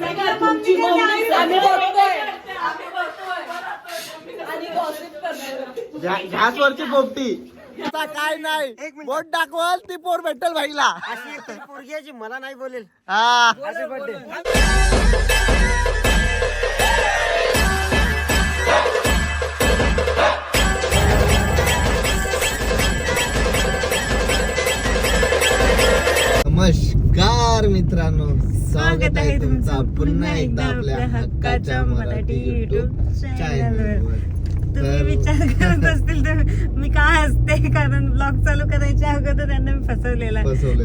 तुमची मम्मी आम्ही बघतोय. आणि gossip करतोय. ह्याच वरची पोपटी. आता काय नाही. बोट दाखवाल ती पोर भेटेल भाईला. अशी एक पोरगी आहे जी मला नाही बोलेल. हा. असे बर्थडे नमस्कार मित्रांनो. स्वागत आहे तुमचं पुन्हा एकदा आपल्या हक्काच्या मराठी युट्यूब चॅनलवर तुम्ही विचार करत असतील तर मी का हसते? कारण ब्लॉग चालू करायच्या अगोदर त्यांना मी फसवलेला.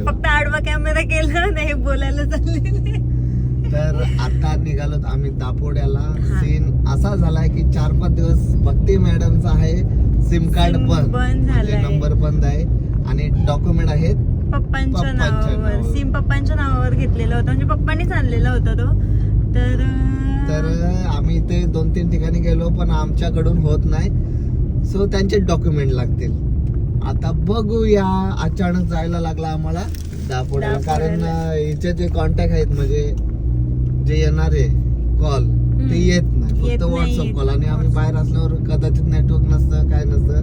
फक्त आडवा कॅमेरा केला नाही बोलायला चाललेले. तर आता निघालोत आम्ही दापोड्याला. सीन असा झालाय की चार पाच दिवस भक्ती मॅडमचा आहे. सिम कार्ड बंद. बंद म्हणजे. नंबर बंद आहे. आणि डॉक्युमेंट आहेत. पप्पांच्या पप्पांच्या नावावर. नावावर. सिम पप्पांच्या नावावर घेतलेला होता. म्हणजे पप्पांनीच आणलेला होता तो. तर तर आम्ही इथे दोन तीन ठिकाणी गेलो पण आमच्याकडून होत नाही. सो त्यांचे डॉक्युमेंट लागतील. आता बघूया. अचानक जायला लागला आम्हाला. दापोड्याला. कारण दापोड्याला. अं, हिचे जे कॉन्टॅक्ट आहेत म्हणजे जे येणारे कॉल ते येत नाही. येत फक्त नाही, व्हॉट्सअप कॉल आणि. आम्ही बाहेर असल्यावर कदाचित नेटवर्क नसतं काय नसतं.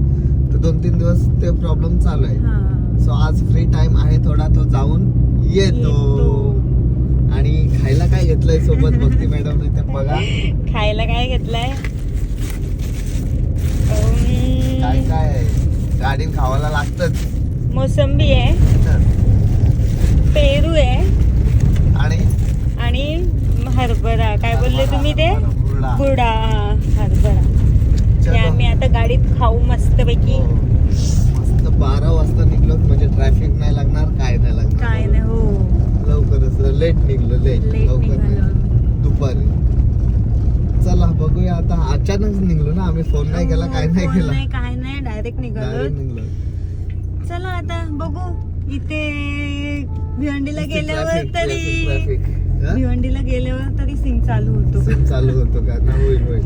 तर दोन तीन दिवस ते प्रॉब्लेम चालू आहे. हा. सो आज फ्री टाइम आहे थोडा तो जाऊन येतो. आणि खायला काय घेतलंय सोबत? भक्ती मॅडम ते बघा. खायला काय घेतलंय? काय काय? गाडीत खावायला लागतच. मोसंबी आहे. पेरू आहे. आणि? आणि हरभरा. काय बोलले तुम्ही ते. गुडा हरभरा. आम्ही आता गाडीत खाऊ मस्तपैकी. हो. बारा वाजता निघलो म्हणजे ट्रॅफिक नाही लागणार काय नाही लागणार. काय नाही हो. लवकरच लेट निघलो लेट लवकर. दुपारी. चला बघूया आता. अचानक निघलो ना आम्ही फोन नाही केला काय नाही केला. नाही काय नाही डायरेक्ट निघालो. चला आता बघू. इथे भिवंडीला गेल्यावर तरी ट्रॅफिक भिवंडीला गेल्यावर तरी सिंग चालू होतो. चालू होतो का?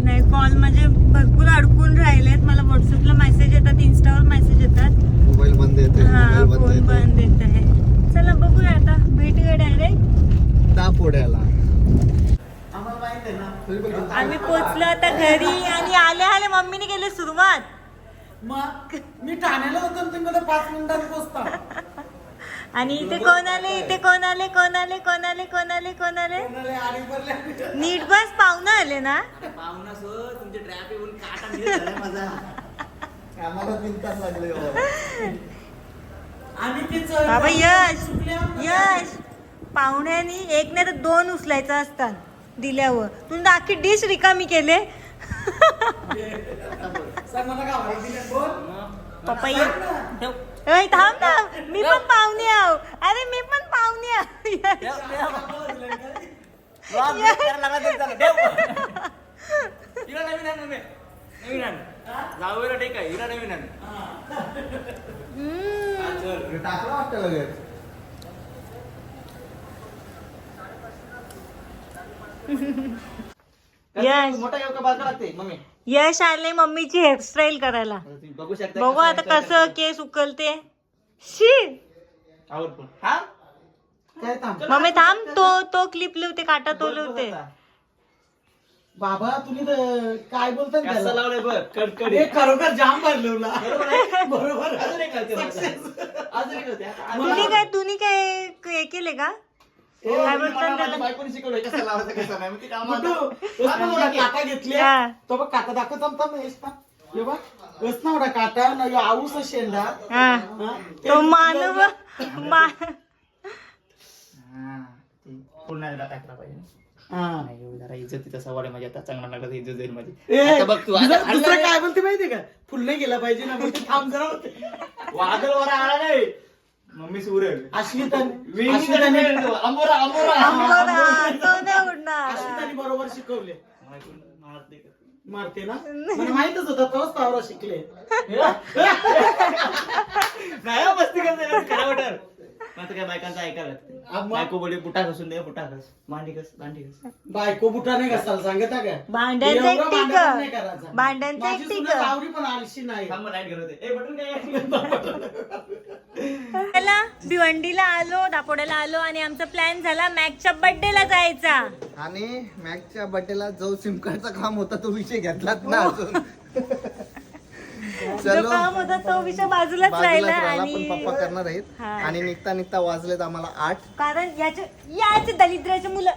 नाही कॉल म्हणजे भरपूर अडकून राहिलेत. मला व्हॉट्सअपला मेसेज येतात इन्स्टावर मेसेज येतात. मोबाईल बंद येते हा मोबाईल फोन बंद येत आहे चला बघूया आता. भेटूया डायरेक्ट दापोड्याला आम्ही पोचलो आता घरी आणि आले आले मम्मीने केली सुरुवात. मग मी ठाण्याला होतो तुम्ही मला पाच मिनिटात पोचता. आणि इथे कोण आले? इथे कोण आले? कोण आले? कोण आले? कोण आले? कोण आले? नीट बस पाहुणा आले ना? लागले बाबा. आणि तिचं बाबा यश! यश! पाहुण्यानी एक नाही तर दोन उचलायचं असतात दिल्यावर. तुम्ही तर अख्खी डिश रिकामी केले. सांग ये ओय, थांब थांब मी पण पाहुणे आहो अरे मी पण पाहुणे आहो यश. हम्म. हे टाकलं वाटतं लगेच यश मोठा बारका लागते मम्मी. यश आले मम्मीची हेअरस्टाईल करायला. तुम्ही बघू शकता बघू आता कसं केस उकलते. शी! आवडतो हा? काय थांब. मम्मी थांब तो तो क्लिप लिवते काटा तो लिवते. बाबा तुम्ही तर काय बोलताय कसं त्याला? लावलंय बघ कडकडी हे खरोखर जाम भरलेला बरोबर अजून एक घालते माझा. अजून एक घालते. तुम्ही काय तुम्ही काय हे केले का? बायकोने शिकवलंय कसं लावायचं कसं नाही मग ती कामाला- कुठं? हा. काटा घेतले. हा. तो बघ काटा दाखवत आमचा महेश ना. हे बघ. वसना एवढा काटा ना ह्यो आऊस शेंडा? तो मानव हा, पुन्हा एकदा टाकला पाहिजे हा. इज्जतीचा सवाल आहे माझी आता चांगला लागला इज्जत जाईल माझी आता बघ तू दुसरं काय बोलते माहितीये का? फुल नाही गेला पाहिजे ना थांब जरा. होते वादळ वर आला नाही. मम्मी सुरेल. अश्विताने अश्विताने अंबोरा अंबोरा. अंबोरा, तो नाही उडणार अश्विताने बरोबर शिकवले. मारते? मारते ना? मला माहितच होता तोच तावरा शिकले. नाही हो, मस्ती करते खरा वाटर आता काय बायकांचं ऐकायला लागतं. अब मग? बायको बोले बुटा घासून दे बुटा घास. मांडी घास मांडी घास. बायको बुटा नाही घासायला सांगत का भांड्यांचं एवढं एक टिक. भांडण नाही करायचं. भांड्यांचं माझी. सुना लावरी पण आलशी नाही. थांब लाइट ए बटन काय? भिवंडीला आलो दापोड्याला आलो आणि आमचा प्लॅन झाला मॅकच्या बर्थडे ला जायचा. आणि मॅकच्या बर्थडेला जो सिम कार्डचा काम होता तो विषय घेतलाच ना अजून. जो चलो. काम होता तो विषय बाजूलाच राहिला आणि पप्पा करणार आहेत. हा. आणि निघता निघता वाजलेत आम्हाला आठ. कारण याचे याचे दलिद्राचे मुलं.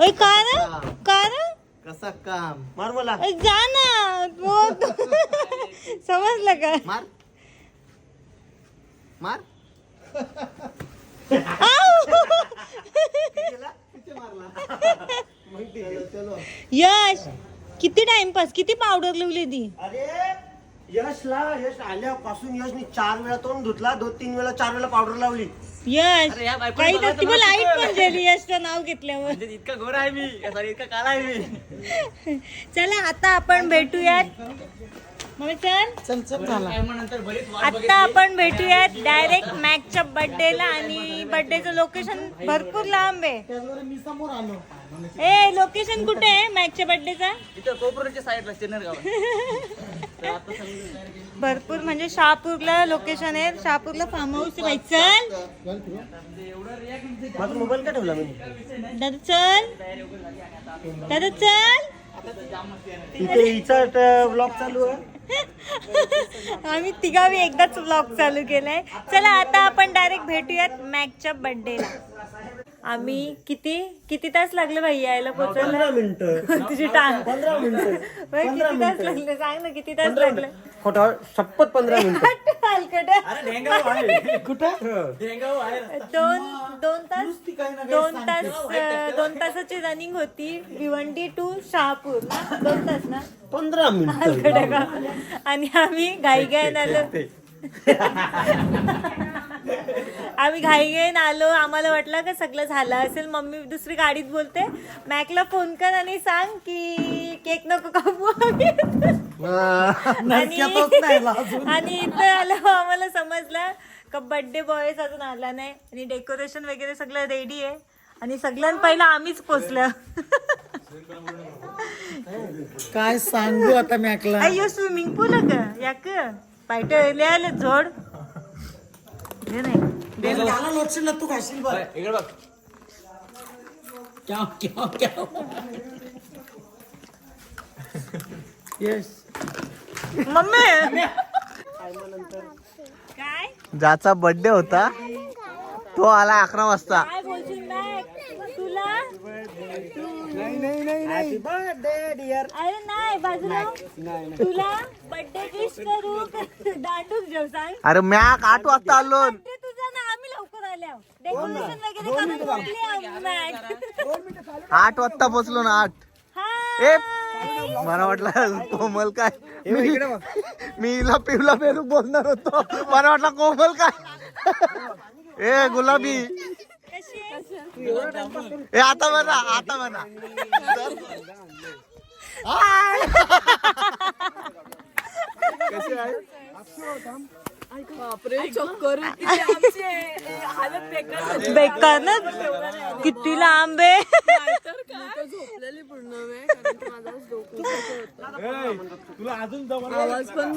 ओय, का ना हा. का ना कसा काम? मार मला जा ना. समजलं का? मार. मार. यश किती टाइमपास? किती पावडर लिवली ती? अरे यशला यश आल्यापासून यशनी चार वेळा तोंड धुतला दोन तीन वेळा चार वेळा पावडर लावली. यश अरे या बायकोला काही तर ती लाइट पण गेली यशचं नाव घेतल्यावर. म्हणजे इतका गोरा आहे मी. सॉरी इतका काळा आहे मी. चला आता आपण भेटूयात. मग चल. चल चल झाला. आता आपण भेटूयात डायरेक्ट मॅकच्या बर्थडेला आणि बर्थडेचं लोकेशन भरपूर लांब आहे. त्याचबरोबर मी समोर आलो. ए लोकेशन कुठे आहे मॅकच्या बर्थडेचा इथं कोपरच्या साईडला सिन्नर गावात. भरपूर म्हणजे शहापूरला लोकेशन आहे. शहापूरला फार्म हाऊस आहे. बाई चल. माझा मोबाईल का ठेवला मी? दादा चल. दादा चल. इथे हिचा ब्लॉग चालू आहे. आम्ही तिघावी एकदाच व्लॉग चालू केलाय. चला आता आपण डायरेक्ट भेटूयात मॅकच्या बर्थडेला आम्ही किती किती तास लागले भाई यायला पोचायला तुझी टांग. पंधरा किती तास लागले? सांग ना किती तास लागले? खोटा शपथ पंधरा मिनिटं. कुठं? दोन दोन तास दोन तास दोन तासाची रनिंग होती भिवंडी टू शहापूर ना? दोन तास ना? पंधरा मिनिटं. आणि आम्ही घाई घाईन आलो आम्ही घाई घाईन आलो. आम्हाला वाटलं का सगळं झालं असेल. मम्मी दुसरी गाडीत बोलते मॅकला फोन कर आणि सांग की केक नको कापू आम्ही. आणि आणि इथं आलं. आम्हाला समजलं का बर्थडे बॉयच अजून आला नाही. आणि डेकोरेशन वगैरे सगळं रेडी आहे. आणि सगळ्यात पहिलं आम्हीच पोचलं. काय सांगू आता मॅकला? अय्यो स्विमिंग पूल का याक पायट आले जोड. नाही. त्याला लोटशील ना तू खाशील बघ इकडे बघ. क्याव, क्याव, क्याव. Yes mummy! काय? ज्याचा बर्थडे होता. तो आला अकरा वाजता. काय बोलशील मॅक तुला? हॅपी बर्थडे डिअर अरे नाही बाजूला. तुला? बर्थडे विश करू. दांडूक जेव सांग. अरे मॅक आठ वाजता आलो birthday तुझा ना आम्ही लवकर आल्या डेकोरेशन वगैरे करून मोकली आम्ही मॅक आठ वाजता पोचलो ना आठ. हा. ए मला वाटलं कोमल काय? मी मी हिला पिवला पेरू बोलणार होतो. मला वाटलं कोमल काय? ए गुलाबी. कशी आहे? ए आता म्हणा आता म्हणा आहे बापरे चक्कर बेकार ना? किती लांब आहे. नाहीतर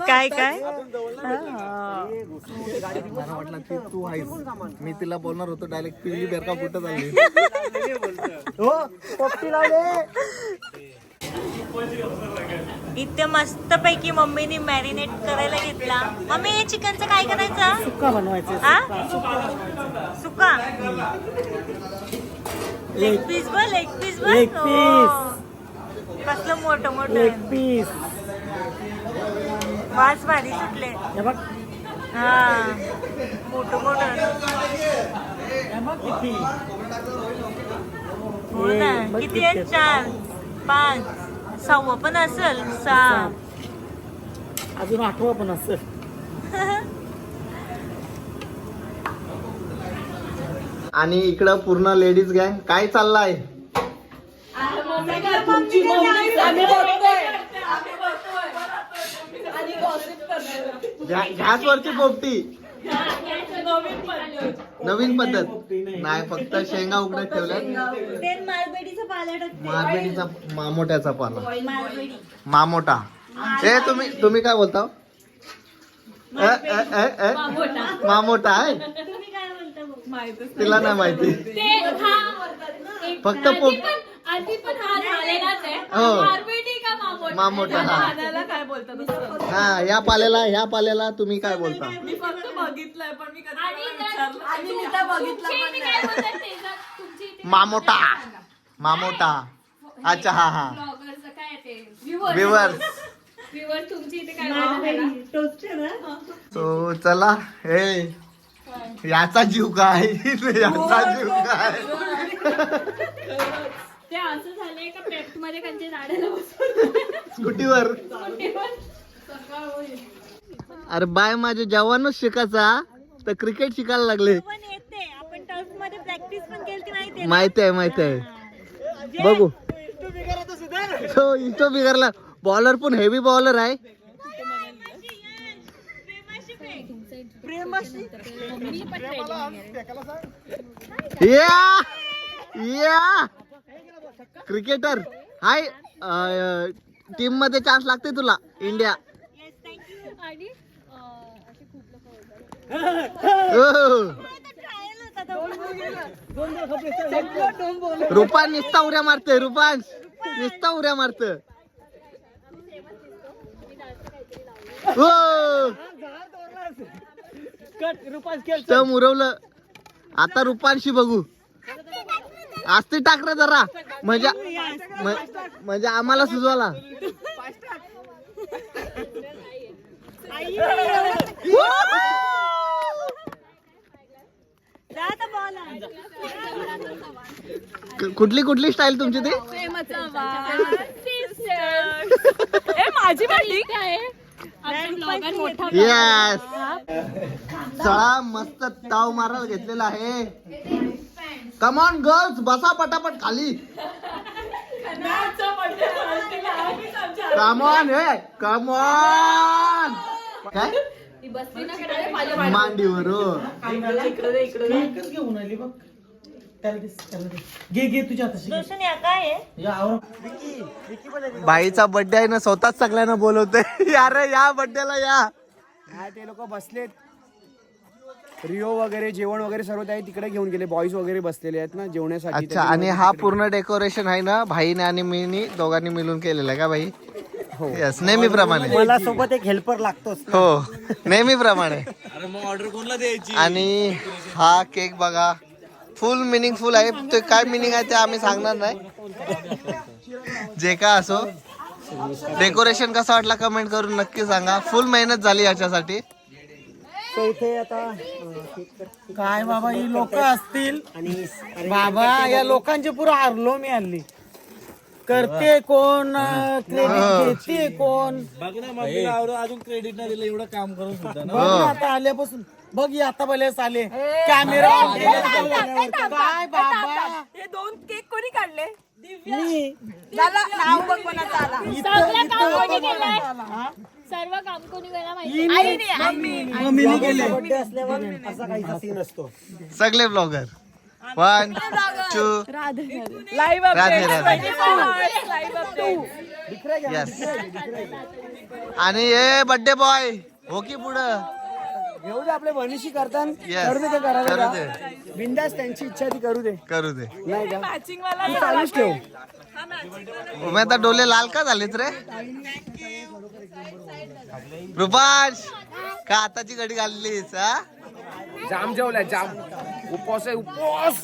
काय? काय वाटलं की तू आहेस. मी तिला बोलणार होतो डायरेक्ट पिवली बेरका कुठं चालली? हो लावले. इथे मस्त पैकी मम्मीने मॅरिनेट करायला घेतला. मम्मी हे चिकनचं काय करायचं? सुका बनवायचं. हा सुका लेग पीस बघ लेग पीस Leg piece. हो. कसलं मोठं मोठं. पीस वास भारी सुटले. हे बघ. हा. मोठं मोठं. हे किती. हो आहेत. चार. पाच. सहावं पण असेल सहा. अजून आठवा पण असं आणि इकडं पूर्ण लेडीज गँग काय चाललाय. ह्याच वरची पोपटी. नवीन पद्धत. नाही फक्त शेंगा उघडत ठेवल्यात. ते मालबेडीचा पाला टाकते. मारबेडीचा मामोट्याचा पाला. मालबेडी. मामोटा. ए तुम्ही तुम्ही काय बोलता? मामोटा. आहे? तुम्ही काय तिला नाही माहिती. ते हा. एक- फक्त आधी पो- पण आधी पण हा झालेलाच आहे. हो. मारपेटी का मामोटा? मामोटा हा. पाण्याला काय बोलतात असं? हा या पाल्याला ह्या पाल्याला तुम्ही काय बोलता? मी फक्त बघितलंय पण मी कधी आणि आणि मी तर बघितलं पण नाही. मामोटा. मामोटा. अच्छा हा हा. काय ते? व्ह्युअर विवर्स व्ह्युअर तुमची इथे काय बोलतात त्याला? तो चला हे याचा जीव काय? याचा जीव काय? ते असं झालंय का पेप्टमध्ये कंचे झाडाला बसवलं स्कूटीवर. अरे बाय माझे जवानच शिकायचा. तर क्रिकेट शिकायला लागले. पण येते आपण टर्फमध्ये प्रॅक्टिस पण केली माहिती माहिती आहे माहिती आहे. बघू. तो इतो बिघरला बॉलर पण हेवी बॉलर आहे. या! या! क्रिकेटर हाय टीममध्ये चान्स लागते तुला. इंडिया आणि अं, असे खूप लोक हो. रुपान निस्ता उड्या मारते रुपान निस्ता उड्या मारत. सम उरवलं. आता रुपांशी बघू. आस्ती टाक रे जरा म्हणजे म्हणजे आम्हाला सुचवाला कु- कुठली कुठली स्टाईल तुमची ती? ए माझी बाटली? काय येस चळा मस्त ताव मारायला घेतलेला आहे. कमॉन गर्ल्स बसा पटापट खाली. कमॉन हे कमॉन काय? मांडीवर हो. एकच घेऊन आली बघ. त्याला दे, त्याला दे. घे घे तुझ्या हाताशी घे. रोशन या काय आहे? या आवर. बाईचा बर्थडे आहे ना स्वतःच सगळ्यांना बोलवते यार या बर्थडेला या. हा ते लोक बसलेत? रिओ वगैरे जेवण वगैरे सर्व ते तिकडे घेऊन गेले. बॉईज वगैरे बसलेले आहेत ना जेवण्यासाठी. अच्छा आणि हा पूर्ण डेकोरेशन आहे ना भाईने आणि मीनी दोघांनी मिळून केलेला आहे का भाई? यस नेहमीप्रमाणे. मला सोबत एक हेल्पर लागतोच हो नेहमीप्रमाणे. आणि हा केक बघा फुल मिनिंगफुल आहे. ते काय मिनिंग आहे ते आम्ही सांगणार नाही. जे का असो. डेकोरेशन कसं वाटला कमेंट करून नक्की सांगा. फुल मेहनत झाली याच्यासाठी. तो इथे आता अं, केक कर- काय बाबा ही लोक असतील. आणि बाबा या लोकांचे पुरं हारलो मी हल्ली. करते कोण क्रेडिट घेते कोण? अजून क्रेडिट नाही दिलं एवढं काम करून सुद्धा बघ ना आता आल्यापासून. बघ ही आता भलेच आले कॅमेरा काय बाबा. हे दोन केक कोणी काढले? मी. झाला नाव बघ कोणाचा आला. सगळं काम कोणी केलंय? सर्व काम कोणी केलं माहिती मम्मीने केले बर्थडे असल्यावर असा काहीचा सीन असतो सगळे blogger. One two live Radhe. Radhe live update yes आणि हे बर्थडे बॉय हो की पुढं? घेऊ दे आपले मनीषी करतात. करू दे ते करू करायला दे. बिंदास त्यांची इच्छा ती करू दे. करू दे. नाही का? मॅचिंग वाला तू चालूच ठेव. उमे आता डोले लाल का झालेत रे? रुपांश का आताची घडी घाललीस हा? जाम जेवलाय जाम. उपवास आहे उपवास.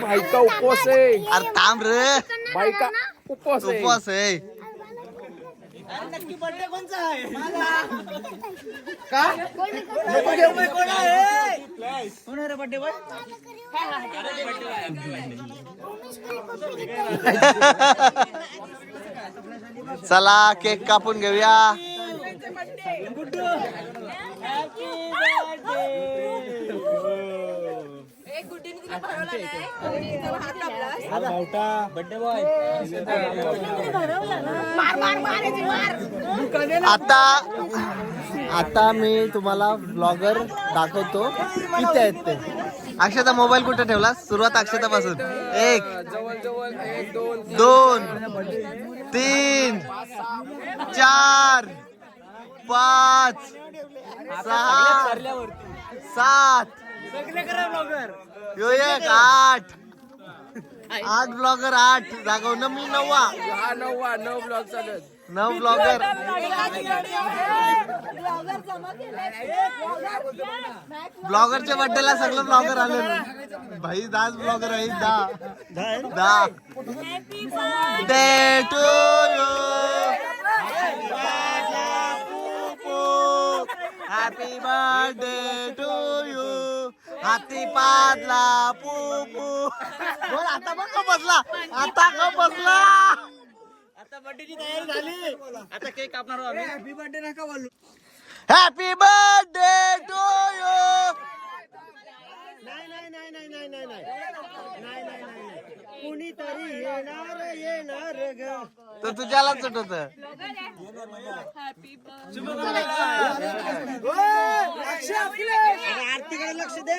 बायका उपवास आहे. अरे थांब रे. बायका उपवास आहे. उपवास आहे. नक्की बर्थडे कोणचा आहे? कोण आहे रे बर्थडे बॉय चला केक कापून घेऊया. आता आता मी तुम्हाला ब्लॉगर दाखवतो. किती आहेत ते. अक्षता मोबाईल कुठे ठेवला? सुरुवात अक्षतापासून. एक दोन तीन चार पाच सहा सात यो एक आठ. आठ ब्लॉगर आठ. जागव ना मी नववा. हा नववा नऊ ब्लॉग चालत नऊ ब्लॉगर. ब्लॉगरच्या बड्डेला सगळं ब्लॉगर आले भाई दास ब्लॉगर आहे दा दा day to you. Happy birthday to you हाती पादला पू पू. बोल आता बघ का बसला. आता का बसला. हॅपी बर्थडे टू यू नाही नाही नाही नाही नाही नाही. नाही नाही नाही. कुणीतरी येणार येणार ग. तर तुझ्याला चटत आरतीकडे लक्ष दे.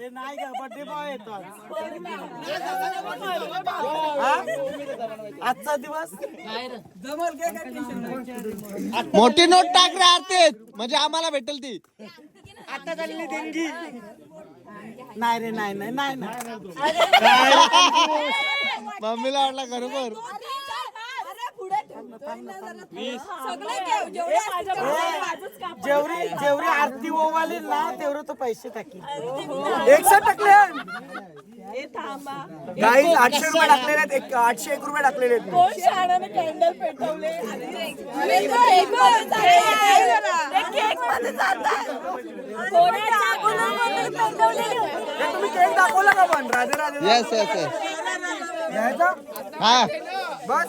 हे नाही का? बर्थडे बॉय येतो आज. आजचा दिवस? मोठी नोट टाक रे आरतीत. म्हणजे आम्हाला भेटेल ती. नाही रे नाही नाही नाही नाही. मम्मीला वाटला खरोखर. जेवढी जेवढी आरती ओवाली ना तेवढे तो पैसे टाकील. एकशे टाकले. गाईज आठशे रुपये टाकलेले आहेत एक आठशे एक रुपये टाकलेले. हे तुम्ही केक दाखवला का पण? Radhe Radhe yes yes yes घ्यायचा? हा. बस.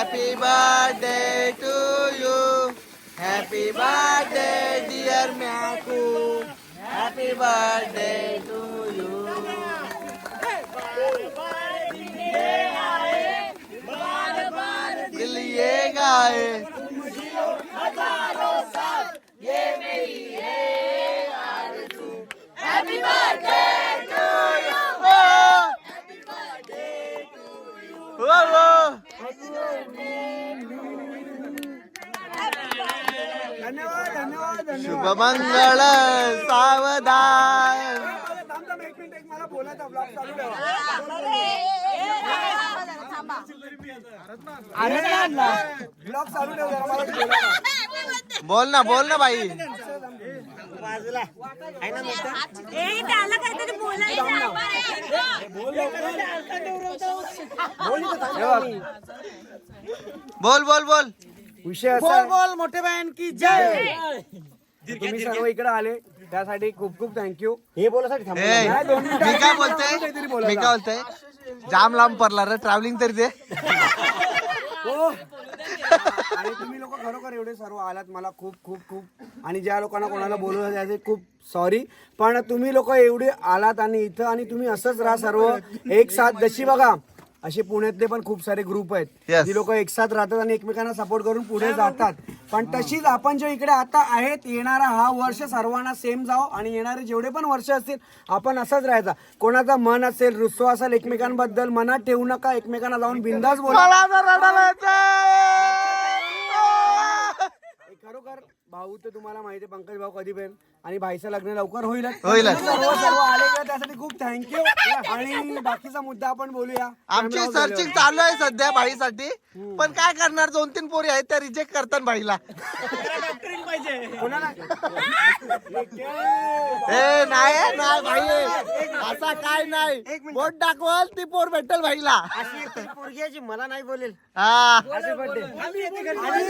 Happy birthday to you happy birthday dear Maku happy birthday to you दिल ये गाए शुभमंगळ सावधान. बोल ना बोल ना बाई. बोल बोल बोल. बोल बोल मोठे बहन की जय. तुम्ही सर्व इकडे आले त्यासाठी खूप खूप थँक्यू हे बोलासाठी मी काय बोलतोय? मी काय बोलतोय? जाम लांब पडला रे ट्रॅव्हलिंग तरी ते हो. आणि तुम्ही लोक खरोखर एवढे सर्व आलात मला खूप खूप खूप. आणि ज्या लोकांना कोणाला बोलवलं त्याचे खूप सॉरी पण तुम्ही लोक एवढे आलात आणि इथं आणि तुम्ही असंच राहा सर्व. एक साथ जशी बघा. असे पुण्यातले पण खूप सारे ग्रुप आहेत. Yes. जी लोक एक साथ राहतात आणि एकमेकांना सपोर्ट करून पुढे जातात. पण तशीच आपण जे इकडे आता आहेत येणारा हा वर्ष सर्वांना सेम जाओ आणि येणारे जेवढे पण वर्ष असतील आपण असंच राहायचा. कोणाचं मन असेल रुस्व असेल एकमेकांबद्दल मनात ठेवू नका एकमेकांना जाऊन बिंदास बोला. मला तर रडायला येतंय. खरोखर भाऊ तर तुम्हाला माहिती आहे पंकज भाऊ कधी पण आणि भाईचं लग्न लवकर होईल का? त्यासाठी खूप थँक्यू आणि बाकीचा मुद्दा आपण बोलूया. आमची सर्चिंग. चालू आहे सध्या भाईसाठी पण काय करणार? दोन तीन पोरी आहेत त्या रिजेक्ट करतात भाईला कोणाला? ए नाही नाही भाई असा काय नाही. बोट दाखवाल ती पोर भेटेल भाईला अशी एक तरी पोरगी आहे जी मला नाही बोलेल. हा. आणि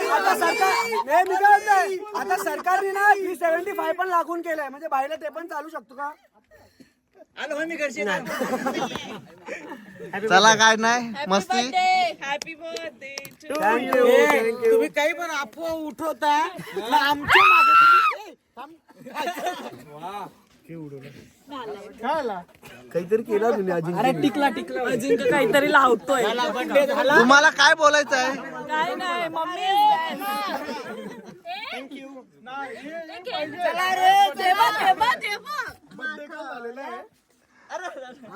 आता सरकार मी काय म्हणतोय, आता सरकारने ना थ्री सेव्हन्टी फाय पण लागून केलंय. म्हणजे बाहेर ते पण चालू शकतो का? चला काय नाही? मस्ती. थँक्यू ए, तुम्ही काही पण अफवा उठवता आमच्या मागे आला? काहीतरी केलं तुम्ही अजिंक्य. टिकला टिकला. अजिंक्य काहीतरी लावतोय. बर्थडे तुम्हाला काय बोलायचं आहे काय नाही मम्मी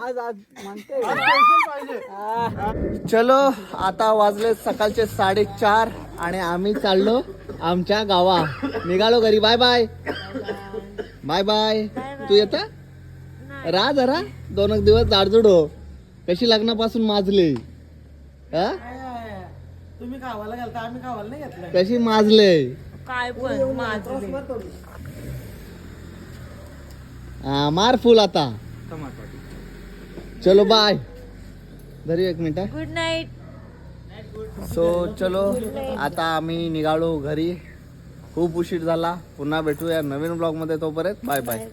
आज आज म्हणते. चलो आता वाजले सकाळचे साडेचार आणि आम्ही चाललो आमच्या गावा. निघालो घरी. बाय बाय बाय बाय तू येत राहा जरा. दोन एक दिवस जाडजूड हो. कशी लग्नापासून माजले? हा? तुम्ही गावाला गेलता आम्ही गावाला नाही घेतलं कशी माजले? काय पण माझं हा मार फुल आता. चलो बाय धरी एक मिनिट. गुड नाईट सो चलो आता आम्ही निघालो घरी. खूप उशीर झाला. पुन्हा भेटूया नवीन ब्लॉगमध्ये तोपर्यंत. Bye bye